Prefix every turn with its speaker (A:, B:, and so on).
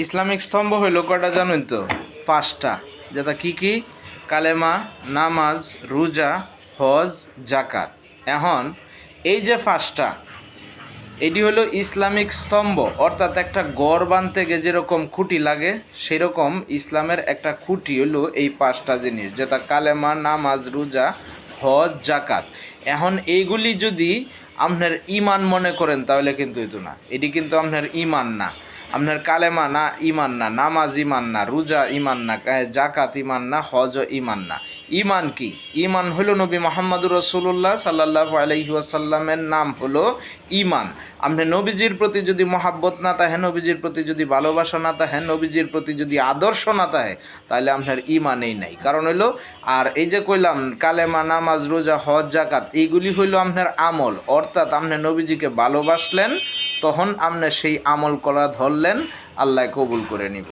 A: Islamic স্তম্ভ হইল কটা জানেন তো? পাঁচটা। যেটা কি কি? কালেমা, নামাজ, রোজা, হজ জাকাত এখন এই যে পাঁচটা, এটি হলো ইসলামিক স্তম্ভ। অর্থাৎ একটা গড় বানতে গিয়ে যেরকম খুঁটি লাগে, সেরকম ইসলামের একটা খুঁটি হলো এই পাঁচটা জিনিস, যেটা কালেমা, নামাজ, রোজা, হজ জাকাত এখন এইগুলি যদি আপনার ইমান মনে করেন, তাহলে কিন্তু হইতো না। এটি কিন্তু আপনার ইমান না। আপনার কালেমা না ইমান না, নামাজ ইমান না, রোজা ইমান না জাকাত ইমান না, হজ ইমান না। ইমান কি? ইমান হলো নবী মোহাম্মদুর রসুল্লাহ সাল্লাহ আলহিউসাল্লামের নাম হলো ইমান আপনি নবীজির প্রতি যদি মহাব্বত না তাহে নবীজির প্রতি যদি ভালোবাসা না তাহে নবীজির প্রতি যদি আদর্শ না তাহে তাহলে আপনার ইমানেই নাই। কারণ হইল আর এই যে কইলাম, কালেমা, নামাজ, রোজা, হজ জাকাত এইগুলি হইল আপনার আমল। অর্থাৎ আপনি নবীজিকে ভালোবাসলেন তখন আপনি সেই আমল করা ধরলেন আল্লাহ কবুল করে নিবে।